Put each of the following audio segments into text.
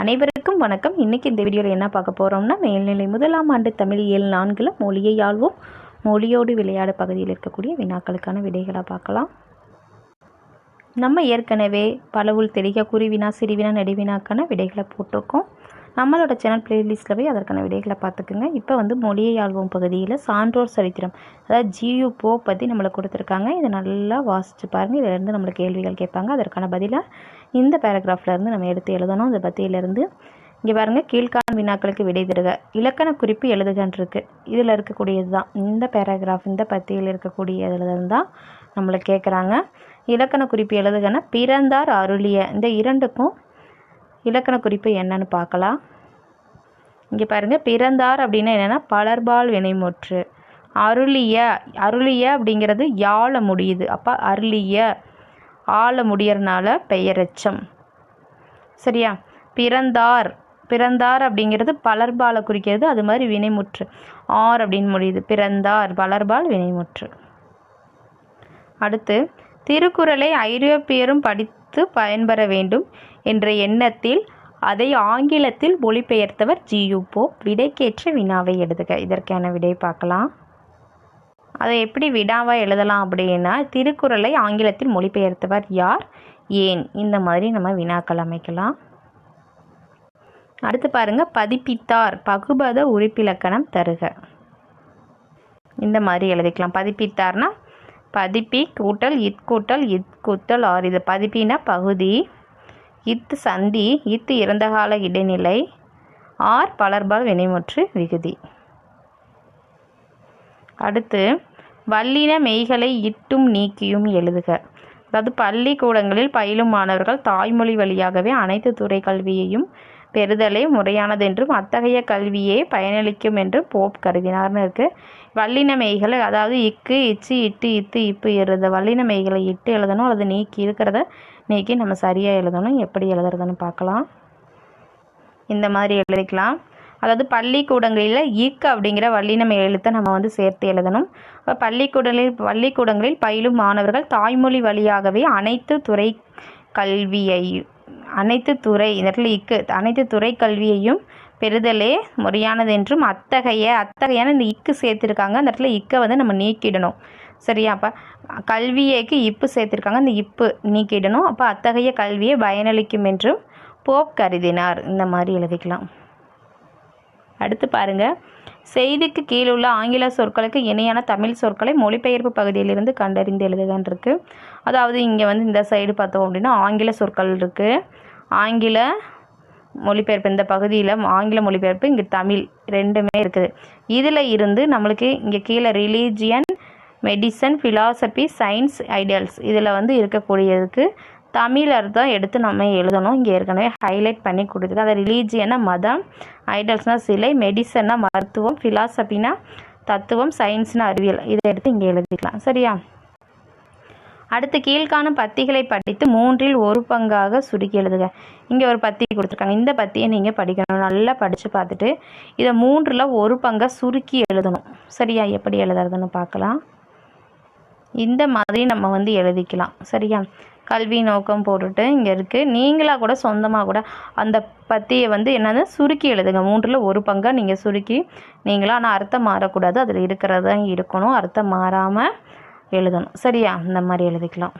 அனைவருக்கும் வணக்கம். இன்னைக்கு இந்த வீடியோவில் என்ன பார்க்க போகிறோம்னா மேல்நிலை முதலாம் ஆண்டு தமிழ் இயல் நான்கில் மொழியை ஆழ்வோம் மொழியோடு விளையாட பகுதியில் இருக்கக்கூடிய வினாக்களுக்கான விடைகளை பார்க்கலாம். நம்ம ஏற்கனவே பலவுள் தெளிக குறிவினா சிறுவினா நெடுவினாக்கான விடைகளை போட்டிருக்கோம். நம்மளோட சேனல் பிளேலிஸ்ட்டில் போய் அதற்கான விடைகளை பார்த்துக்குங்க. இப்போ வந்து மொழியை ஆள்வோம் பகுதியில் சான்றோர் சரித்திரம். அதாவது ஜியு போ பற்றி நம்மளுக்கு கொடுத்துருக்காங்க. இதை நல்லா வாசித்து பாருங்கள் இதிலேருந்து நம்மளுக்கு கேள்விகள் கேட்பாங்க. அதற்கான பதிலாக இந்த பேராகிராஃப்லேருந்து நம்ம எடுத்து எழுதணும். இந்த பத்தியிலேருந்து இங்கே பாருங்கள் கீழ்காணும் வினாக்களுக்கு விடை தருக. இலக்கண குறிப்பு எழுதுகன்றிருக்கு இதில் இருக்கக்கூடியது தான். இந்த பேராகிராஃப் இந்த பத்தியில் இருக்கக்கூடியதுல தான் நம்மளை கேட்குறாங்க இலக்கண குறிப்பு எழுதுகன்னா பிறந்தார் அருளிய. இந்த இரண்டுக்கும் இலக்கண குறிப்பு என்னன்னு பார்க்கலாம். இங்கே பாருங்கள் பிறந்தார் அப்படின்னா என்னென்னா பலர்பால் வினைமுற்று. அருளிய அருளிய அப்படிங்கிறது யாழ முடியுது. அப்போ அருளிய ஆள முடியறனால பெயரெச்சம். சரியா? பிறந்தார் பிறந்தார் அப்படிங்கிறது பலர்பாலை குறிக்கிறது அது மாதிரி வினைமுற்று. ஆர் அப்படின்னு முடியுது. பிறந்தார் பலர்பால் வினைமுற்று. அடுத்து திருக்குறளை ஐரோப்பியரும் படித்து பயன்பெற வேண்டும். என்ற எண்ணத்தில் அதை ஆங்கிலத்தில் மொழிபெயர்த்தவர் ஜியுப்போ விடைக்கேற்ற வினாவை எழுதுக. இதற்கான விடை பார்க்கலாம். அதை எப்படி வினாவாக எழுதலாம் அப்படின்னா திருக்குறளை ஆங்கிலத்தில் மொழிபெயர்த்தவர் யார்? ஏன்? இந்த மாதிரி நம்ம வினாக்கள் அமைக்கலாம். அடுத்து பாருங்கள் பதிப்பித்தார். பகுபத உறுப்பிலக்கணம் தருக. இந்த மாதிரி எழுதிக்கலாம். பதிப்பித்தார்னா பதிப்பி கூட்டல் இத் கூட்டல் இத் கூட்டல் ஆர். இது பதிப்பினா பகுதி. இத்து சந்தி இத்து இறந்தகால இடைநிலை ஆர் பலர்பால் வினைமுற்று விகுதி. அடுத்து வல்லின மெய்களை இட்டும் நீக்கியும் எழுதுக. அதாவது பள்ளிக்கூடங்களில் பயிலும் மாணவர்கள் தாய்மொழி வழியாகவே அனைத்து துறை கல்வியையும் பெறுதலே முறையானதென்றும் அத்தகைய கல்வியே பயனளிக்கும் என்றும் போப் கருதினார்னு இருக்கு. வல்லின மெய்களை அதாவது இக்கு இச்சு இட்டு இத்து இப்பு எழுத வல்லின மெய்களை இட்டு எழுதணும் அல்லது நீக்கி இருக்கிறத நீக்கி நம்ம சரியாக எழுதணும் எப்படி எழுதுறதுன்னு பார்க்கலாம். இந்த மாதிரி எழுதிக்கலாம். அதாவது பள்ளிக்கூடங்களில் ஈக்கு அப்படிங்கிற வல்லினம் எழுத்தை நம்ம வந்து சேர்த்து எழுதணும். இப்போ பள்ளிக்கூடங்களில் பள்ளிக்கூடங்களில் பயிலும் மாணவர்கள் தாய்மொழி வழியாகவே அனைத்து துறை கல்வியை அனைத்து துறை இந்த இடத்துல இக்கு அனைத்து துறை கல்வியையும் பெறுதலே முறையானது என்றும் அத்தகைய அத்தகையான இந்த இக்கு சேர்த்துருக்காங்க. அந்த இடத்துல இக்கை வந்து நம்ம நீக்கிடணும். சரியா? அப்போ கல்வியைக்கு இப்பு சேர்த்துருக்காங்க. அந்த இப்பு நீக்கிடணும். அப்போ அத்தகைய கல்வியை பயனளிக்கும் என்றும் போப் கருதினார். இந்த மாதிரி எழுதிக்கலாம். அடுத்து பாருங்கள் செய்திக்கு கீழுள்ள ஆங்கில சொற்களுக்கு இணையான தமிழ் சொற்களை மொழிபெயர்ப்பு பகுதியிலிருந்து கண்டறிந்து எழுதுகன்னு இருக்குது அதாவது இங்கே வந்து இந்த சைடு பார்த்தோம் அப்படின்னா ஆங்கில சொற்கள் இருக்குது ஆங்கில மொழிபெயர்ப்பு இந்த பகுதியில் ஆங்கில மொழிபெயர்ப்பு இங்கே தமிழ் ரெண்டுமே இருக்குது. இதில் இருந்து நம்மளுக்கு இங்கே கீழே religion medicine philosophy science ideals இதில் வந்து இருக்கக்கூடியதுக்கு தமிழ் அர்த்தம் எடுத்து நம்ம எழுதணும். இங்கே ஏற்கனவே ஹைலைட் பண்ணி கொடுத்துருக்கு. அதை ரிலீஜியனா மதம் ஐடல்ஸ்னால் சிலை மெடிசன்னா மருத்துவம் ஃபிலாசபினா தத்துவம் சயின்ஸ்னா அறிவியல். இதை எடுத்து இங்கே எழுதிக்கலாம். சரியா? அடுத்து கீழ்காணும் பத்திகளை படித்து மூன்றில் ஒரு பங்காக சுருக்கி எழுதுக. இங்கே ஒரு பத்தி கொடுத்துருக்காங்க. இந்த பத்தியை நீங்கள் படிக்கணும். நல்லா படித்து பார்த்துட்டு இதை மூன்றில் ஒரு பங்காக சுருக்கி எழுதணும். சரியா? எப்படி எழுதுறதுன்னு பார்க்கலாம். இந்த மாதிரி நம்ம வந்து எழுதிக்கலாம். சரியா? கல்வி நோக்கம் போட்டுட்டு இங்கே இருக்குது நீங்களாக கூட சொந்தமாக கூட அந்த பத்தியை வந்து என்னது? சுருக்கி எழுதுங்க. மூன்றில் ஒரு பங்காக நீங்கள் சுருக்கி நீங்களாக ஆனால் அர்த்தம் மாறக்கூடாது. அதில் இருக்கிறதா இருக்கணும். அர்த்தம் மாறாமல் எழுதணும். சரியா? இந்த மாதிரி எழுதிக்கலாம்.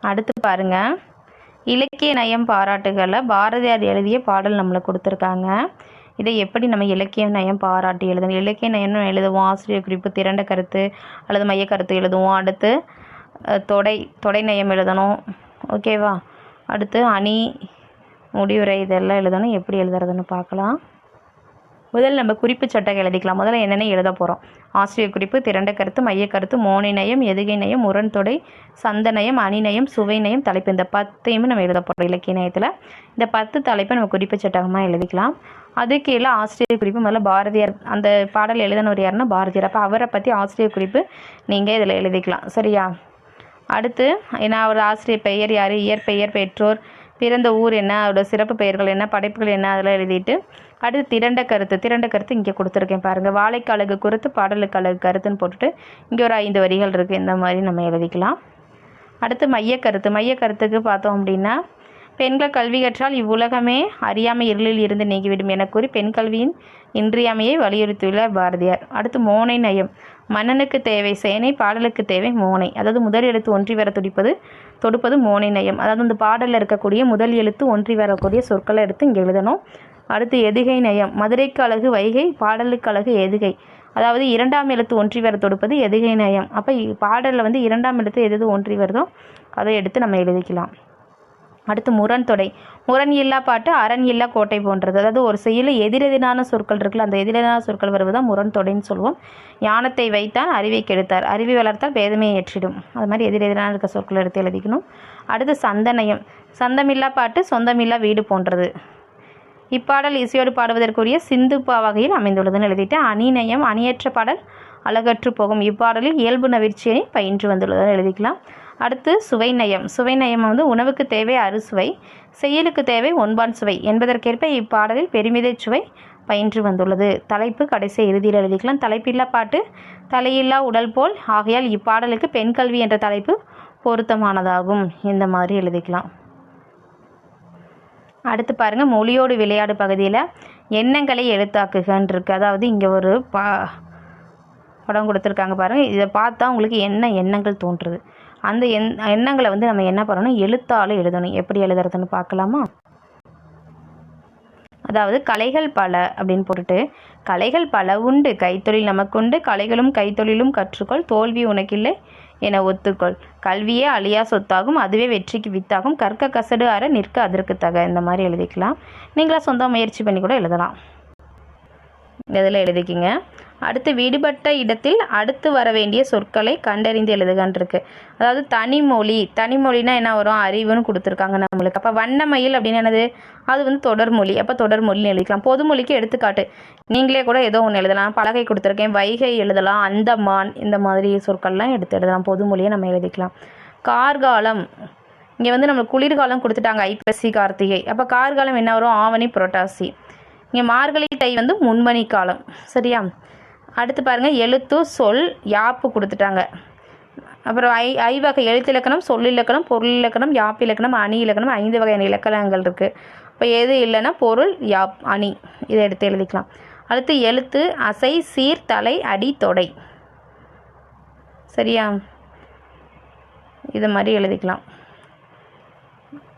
அடுத்து பாருங்க. இலக்கிய நயம் பாராட்டுகளை பாரதியார் எழுதிய பாடல் நம்மளுக்கு கொடுத்துருக்காங்க. இதை எப்படி நம்ம இலக்கிய நயம் பாராட்டி எழுதணும்? இலக்கிய நயம்னு எழுதுவோம். ஆசிரியர் குறிப்பு திரண்ட கருத்து அல்லது மைய கருத்து எழுதுவோம். அடுத்து தொடை தொடை நயம் எழுதணும். ஓகேவா அடுத்து அணி முடிவுரை இதெல்லாம் எழுதணும். எப்படி எழுதுறதுன்னு பார்க்கலாம். முதல்ல நம்ம குறிப்பு சட்டகம் எழுதிக்கலாம். முதல்ல என்னென்ன எழுத போகிறோம் ஆசிரியர் குறிப்பு திரண்ட கருத்து மைய கருத்து மோனி நயம் எதுகை நயம் முரண்தொடை சந்த அணிநயம் சுவைநயம் தலைப்பு. இந்த பத்தையும் நம்ம எழுத போகிறோம் இலக்கிய நயத்தில். இந்த பத்து தலைப்பை நம்ம குறிப்பு சட்டகமாக எழுதிக்கலாம். அது கீழே ஆசிரியர் குறிப்பு முதல்ல பாரதியார் அந்த பாடல் எழுதினவர் யாருன்னா பாரதியார். அப்போ அவரை பற்றி ஆசிரியர் குறிப்பு நீங்கள் இதில் எழுதிக்கலாம். சரியா? அடுத்து ஏன்னா அவர் ஆசிரியர் பெயர் யார்? இயற்பெயர் பெற்றோர். பிறந்த ஊர் என்ன? அவரோட சிறப்பு பெயர்கள் என்ன? படைப்புகள் என்ன? அதெல்லாம் எழுதிட்டு அடுத்து திரண்ட கருத்து திரண்ட கருத்து இங்கே கொடுத்துருக்கேன் பாருங்கள் வாழைக்கு அழகு குறித்து பாடலுக்கு அழகு கருத்துன்னு போட்டுட்டு இங்கே ஒரு ஐந்து வரிகள் இருக்குது இந்த மாதிரி நம்ம எழுதிக்கலாம். அடுத்து மையக்கருத்து. மையக்கருத்துக்கு பார்த்தோம் அப்படின்னா பெண்கள் கல்வி கற்றால் இவ்வுலகமே அறியாமை இருளில் இருந்து நீங்கிவிடும் என கூறி பெண் கல்வியின் இன்றியமையை வலியுறுத்தியுள்ளார் பாரதியார். அடுத்து மோனை நயம். மன்னனுக்கு தேவை சேனை பாடலுக்கு தேவை மோனை. அதாவது முதல் எழுத்து ஒன்றி வர துடிப்பது தொடுப்பது மோனை நயம். அதாவது இந்த பாடலில் இருக்கக்கூடிய முதல் எழுத்து ஒன்றி வரக்கூடிய சொற்களை எடுத்து இங்கே எழுதணும். அடுத்து எதுகை நயம். மதுரைக்கு அழகு வைகை பாடலுக்கு அழகு எதுகை. அதாவது இரண்டாம் எழுத்து ஒன்றி வர தொடுப்பது எதுகை நயம். அப்போ பாடலில் வந்து இரண்டாம் எழுத்து எது எது ஒன்றி வருதோ அதை எடுத்து நம்ம எழுதிக்கலாம். அடுத்து முரண் தொடை. முரண் இல்லா பாட்டு அரண் இல்லா கோட்டை போன்றது. அதாவது ஒரு செயலில் எதிரெதிரான சொற்கள் இருக்குல்ல அந்த எதிரெதிரான சொற்கள் வருவதுதான் முரண் தொடைன்னு சொல்லுவோம். ஞானத்தை வைத்தான் அறிவை கெடுத்தார். அறிவை வளர்த்தால் வேதமே ஏற்றிடும். அது மாதிரி எதிரெதிரான இருக்க சொற்கள் எடுத்து எழுதிக்கணும். அடுத்து சந்தனயம் சந்தமில்லா பாட்டு சொந்தமில்லா வீடு போன்றது. இப்பாடல் இசையோடு பாடுவதற்குரிய சிந்து வகையில் அமைந்துள்ளதுன்னு எழுதிட்டு அணிநயம் அணியற்ற பாடல் அழகற்று போகும் இப்பாடலில் இயல்பு நவிற்சியை பயின்று வந்துள்ளதுன்னு எழுதிக்கலாம். அடுத்து சுவை நயம். சுவை நயம் வந்து உணவுக்கு தேவை அறுசுவை செயலுக்கு தேவை ஒன்பான் சுவை என்பதற்கேற்ப இப்பாடலில் பெருமிதை சுவை பயின்று வந்துள்ளது. தலைப்பு கடைசி இறுதியில் எழுதிக்கலாம். தலைப்பில்லா பாட்டு தலையில்லா உடல் போல் ஆகையால் இப்பாடலுக்கு பெண் கல்வி என்ற தலைப்பு பொருத்தமானதாகும். இந்த மாதிரி எழுதிக்கலாம். அடுத்து பாருங்கள் மொழியோடு விளையாடு பகுதியில் எண்ணங்களை எழுத்தாக்குகன்றிருக்கு. அதாவது இங்கே ஒரு பா படம் கொடுத்துருக்காங்க பாருங்கள் இதை பார்த்தா உங்களுக்கு என்ன எண்ணங்கள் தோன்றுது? அந்த எண் எண்ணங்களை வந்து நம்ம என்ன பண்ணணும்? எழுத்தால் எழுதணும். எப்படி எழுதுறதுன்னு பார்க்கலாமா? அதாவது கலைகள் பல அப்படின்னு போட்டுட்டு கலைகள் பல உண்டு. கைத்தொழில் நமக்குண்டு கலைகளும் கைத்தொழிலும் கற்றுக்கொள். தோல்வி உனக்கில்லை. என ஒத்துக்கொள். கல்வியே அழியா சொத்தாகும் அதுவே வெற்றிக்கு வித்தாகும். கற்க கசடு அற நிற்க அதற்கு தக. இந்த மாதிரி எழுதிக்கலாம். நீங்களாக சொந்த முயற்சி பண்ணி கூட எழுதலாம். இதில் எழுதிக்கிங்க. அடுத்து விடுபட்ட இடத்தில் அடுத்து வர வேண்டிய சொற்களை கண்டறிந்து எழுதுகன்றிருக்கு. அதாவது தனிமொழி தனிமொழினா என்ன வரும்? அறிவுன்னு கொடுத்துருக்காங்க நம்மளுக்கு. அப்போ வண்ணமயில் அப்படின்னு என்னது? அது வந்து தொடர்மொழி அப்போ தொடர்மொழின்னு எழுதிக்கலாம். பொதுமொழிக்கு எடுத்துக்காட்டு. நீங்களே கூட ஏதோ ஒன்று எழுதலாம். பலகை கொடுத்துருக்கேன். வைகை எழுதலாம். அந்தமான் இந்த மாதிரி சொற்கள்லாம் எடுத்து எழுதலாம். பொதுமொழியை நம்ம எழுதிக்கலாம். கார்காலம். இங்கே வந்து நம்ம குளிர்காலம் கொடுத்துட்டாங்க. ஐப்பசி கார்த்திகை. அப்போ கார்காலம் என்ன வரும்? ஆவணி புரட்டாசி. இங்கே மார்கழி தை வந்து முன்மணி காலம். சரியா? அடுத்து பாருங்கள் எழுத்து சொல் யாப்பு கொடுத்துட்டாங்க. அப்புறம் ஐ ஐவகை சொல் இலக்கணம் பொருள் இலக்கணம் யாப்பு இலக்கணம் அணி இலக்கணம் ஐந்து வகையான இலக்கணங்கள் இருக்குது இப்போ எது இல்லைன்னா பொருள் யாப் அணி. இதை எடுத்து எழுதிக்கலாம். அடுத்து எழுத்து அசை சீர் தலை அடி தொடை. சரியா? இது மாதிரி எழுதிக்கலாம்.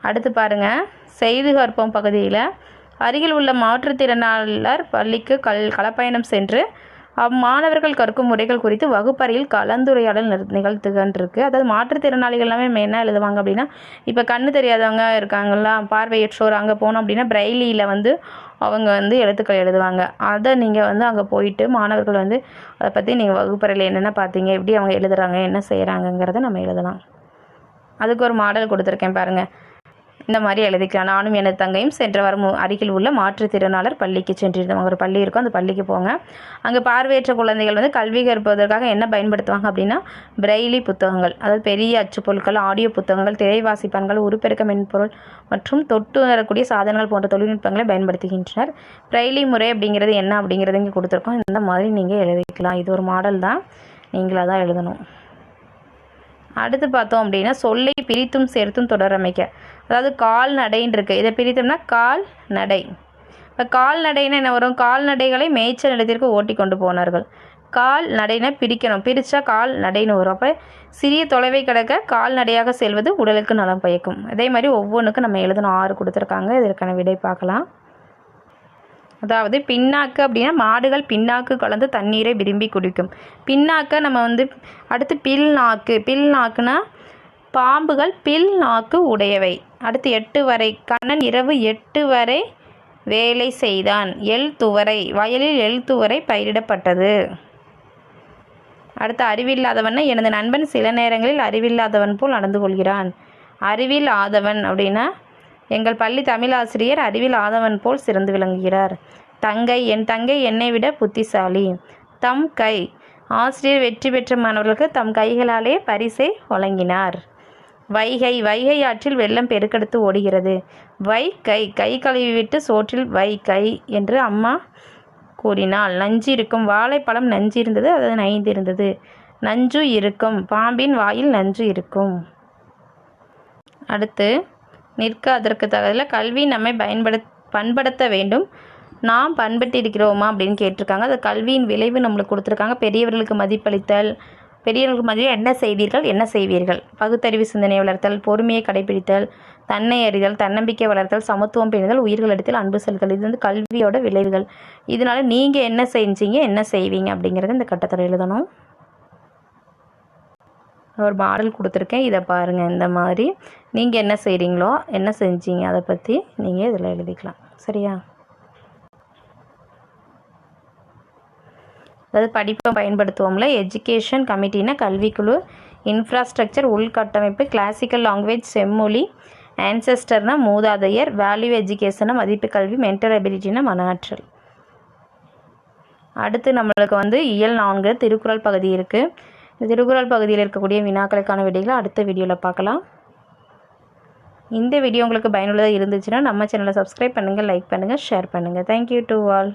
அடுத்து பாருங்கள் செய்து கற்போம் பகுதியில். அருகில் உள்ள மாற்றுத்திறனாளர் பள்ளிக்கு கல் களப்பயணம் சென்று அம்மாணவர்கள் கற்கும் முறைகள் குறித்து வகுப்பறையில் கலந்துரையாடல் நிறு- நிகழ்த்துகன்றிருக்கு. அதாவது மாற்றுத்திறனாளிகள் எல்லாமே என்ன எழுதுவாங்க அப்படின்னா இப்போ கண்ணு தெரியாதவங்க இருக்காங்களா பார்வையற்றோர் அங்கே போனோம் அப்படின்னா பிரெய்லியில் வந்து அவங்க வந்து எழுத்துக்கள் எழுதுவாங்க. அதை நீங்கள் வந்து அங்கே போயிட்டு மாணவர்கள் வந்து அதை பற்றி நீங்கள் வகுப்பறையில் என்னென்ன பார்த்தீங்க எப்படி அவங்க எழுதுகிறாங்க என்ன செய்கிறாங்கங்கிறத நம்ம எழுதலாம். அதுக்கு ஒரு மாடல் கொடுத்துருக்கேன் பாருங்கள் இந்த மாதிரி எழுதிக்கலாம். நானும் எனது தங்கையும் சென்ற வாரம் அருகில் உள்ள மாற்றுத்திறனாளர் பள்ளிக்கு சென்றிருந்தோம். ஒரு பள்ளி இருக்கும். அந்த பள்ளிக்கு போங்க. அங்கே பார்வையற்ற குழந்தைகள் வந்து கல்வி கற்பதற்காக என்ன பயன்படுத்துவாங்க அப்படின்னா பிரெய்லி புத்தகங்கள். அதாவது பெரிய அச்சு பொருட்கள் ஆடியோ புத்தகங்கள் திரை வாசிப்பான்கள் உருப்பெருக்க மென்பொருள் மற்றும் தொட்டு வரக்கூடிய சாதனங்கள் போன்ற தொழில்நுட்பங்களை பயன்படுத்துகின்றனர். பிரெய்லி முறை அப்படிங்கிறது என்ன அப்படிங்கிறது இங்கே கொடுத்துருக்கோம். இந்த மாதிரி நீங்கள் எழுதிக்கலாம். இது ஒரு மாடல் தான். நீங்களாக தான் எழுதணும். அடுத்து பார்த்தோம் அப்படின்னா சொல்லை பிரித்தும் சேர்த்தும் தொடரமைக்க. அதாவது கால்நடைன்னு இருக்கு. இதை பிரித்தோம்னா கால் நடை. இப்போ கால்நடைன்னா என்ன வரும்? கால்நடைகளை மேய்ச்சல் நிலத்திற்கு ஓட்டி கொண்டு போனார்கள். கால் நடைனா பிரிக்கணும். பிரித்தா கால் நடைன்னு வரும். அப்போ சிறிய தொலைவை கடக்க கால்நடையாக செல்வது உடலுக்கு நலம் பயக்கும். அதே மாதிரி ஒவ்வொன்றுக்கும் நம்ம எழுதணும். ஆறு கொடுத்துருக்காங்க. இதற்கான விடை பார்க்கலாம். அதாவது பின்னாக்கு அப்படின்னா மாடுகள் பின்னாக்கு கலந்து தண்ணீரை விரும்பி குடிக்கும். பின்னாக்க நம்ம வந்து அடுத்து பில் நாக்கு. பில் நாக்குனா பாம்புகள் பில் நாக்கு உடையவை. அடுத்து எட்டு வரை கண்ணன் இரவு எட்டு வரை வேலை செய்தான். எல் துவரை. வயலில் எல் துவரை பயிரிடப்பட்டது. அடுத்து அறிவில்லாதவன்னா எனது நண்பன் சில நேரங்களில் அறிவில்லாதவன் போல் நடந்து கொள்கிறான். அறிவில் ஆதவன் அப்படின்னா எங்கள் பள்ளி தமிழ் ஆசிரியர் அறிவில் ஆதவன் போல் சிறந்து விளங்குகிறார். தங்கை என் தங்கை என்னை விட புத்திசாலி. தம் கை. ஆசிரியர் வெற்றி பெற்ற மாணவர்களுக்கு தம் கைகளாலே பரிசை வழங்கினார். வைகை. வைகை ஆற்றில் வெள்ளம் பெருக்கெடுத்து ஓடுகிறது. வை கை கை கழுவி விட்டு சோற்றில் வை கை என்று அம்மா கூறினாள். நஞ்சு இருக்கும். வாழைப்பழம் நஞ்சு இருந்தது அது நைந்து இருந்தது. நஞ்சு இருக்கும். பாம்பின் வாயில் நஞ்சு இருக்கும். அடுத்து நிற்க அதற்கு தகுதியில் கல்வி நம்மை பயன்படு பண்படுத்த வேண்டும். நாம் பண்பட்டிருக்கிறோமா அப்படின்னு கேட்டிருக்காங்க. அது கல்வியின் விளைவு நம்மளுக்கு கொடுத்துருக்காங்க. பெரியவர்களுக்கு மதிப்பளித்தல் பெரியவர்களுக்கு மதிப்பு என்ன செய்தீர்கள் என்ன செய்வீர்கள்? பகுத்தறிவு சிந்தனை வளர்த்தல் பொறுமையை கடைபிடித்தல் தன்னை அறிதல் தன்னம்பிக்கை வளர்த்தல் சமத்துவம் பேணுதல் உயிர்களிடத்தில் அன்பு செலுத்தல் இது வந்து கல்வியோட விளைவுகள். இதனால நீங்கள் என்ன செஞ்சீங்க என்ன செய்வீங்க அப்படிங்கிறத இந்த கட்டத்தில் எழுதணும். ஒரு மாடல் கொடுத்துருக்கேன். இதை பாருங்கள் இந்த மாதிரி. நீங்கள் என்ன செய்கிறீங்களோ என்ன செஞ்சீங்க அதை பற்றி நீங்கள் இதில் எழுதிக்கலாம். சரியா? அதாவது படிப்பை பயன்படுத்துவோம்ல எஜுகேஷன் கமிட்டினா கல்விக்குழு இன்ஃப்ராஸ்ட்ரக்சர் உள்கட்டமைப்பு கிளாசிக்கல் லாங்குவேஜ் செம்மொழி ஆன்செஸ்டர்னா மூதாதையர் வேல்யூ எஜுகேஷனை மதிப்பு கல்வி மென்டல் அபிலிட்டினா மன ஆற்றல். அடுத்து நம்மளுக்கு வந்து இயல் நான்கு திருக்குறள் பகுதி இருக்குது இந்த திருக்குறள் பகுதியில் இருக்கக்கூடிய வினாக்களுக்கான விடைகளை அடுத்த வீடியோவில் பார்க்கலாம். இந்த வீடியோ உங்களுக்கு பயனுள்ளதாக இருந்துச்சுன்னா நம்ம சேனலை சப்ஸ்கிரைப் பண்ணுங்கள் லைக் பண்ணுங்கள் ஷேர் பண்ணுங்கள் தேங்க்யூ டு ஆல்